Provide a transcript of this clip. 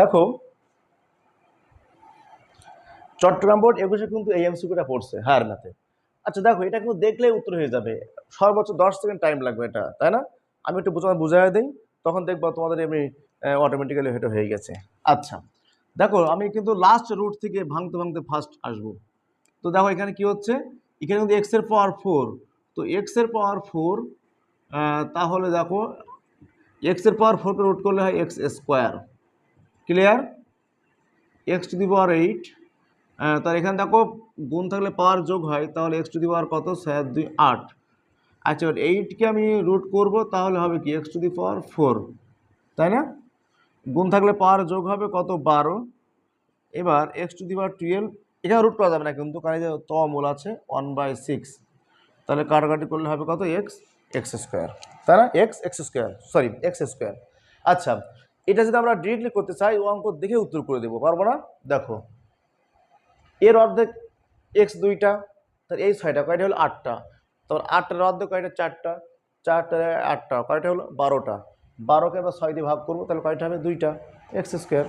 দেখো, চট্টগ্রাম বোর্ড একুশে কিন্তু এই এমসিকিউটা পড়ছে ম্যাথে আচ্ছা দেখো, এটা কিন্তু দেখলেই উত্তর হয়ে যাবে। সর্বোচ্চ দশ সেকেন্ড টাইম লাগবে এটা, তাই না? আমি একটু বোঝা বুঝাই দিই, তখন দেখব তোমাদের এমনি অটোমেটিক্যালি এটা হয়ে গেছে। আচ্ছা দেখো, আমি কিন্তু লাস্ট রুট থেকে ভাঙতে ভাঙতে ফার্স্ট আসব। তো দেখো, এখানে কি হচ্ছে? এখানে কিন্তু এক্সের পাওয়ার ফোর তো এক্সের পাওয়ার ফোর তাহলে দেখো এক্সের পাওয়ার ফোরকে রুট করলে হয় x square clear? X to the power eight তার এখানে দেখো গুণ থাকলে পাওয়ার যোগ হয়, তাহলে এক্স টু দি পাওয়ার কত? স্যার, দুই, আট। আচ্ছা এবার এইটকে আমি রুট করব, তাহলে হবে কি? X to the power four তাই না? গুণ থাকলে পাওয়ার যোগ হবে কত? বারো। এবার x to the power twelve এখানে রুট করা যাবে না কিন্তু, কারণ যে ত মূল আছে ওয়ান বাই সিক্স তাহলে কাটাকাটি করলে হবে কত? এক্স এক্স স্কোয়ার তাই না? X x square sorry x square আচ্ছা এটা যদি আমরা ডিরেক্টলি করতে চাই, ও অঙ্ক দেখে উত্তর করে দেবো। পারব না? দেখো। এর অর্ধেক এক্স দুইটা, তার এই ছয়টা, কয়টা হলো আটটা? তারপর আটটার অর্ধেক কয়টা? চারটা। চারটা আটটা, কয়টা হলো? বারোটা। বারোকে এবার ছয় দিয়ে ভাগ করব, তাহলে কয়টা হবে? দুইটা। X square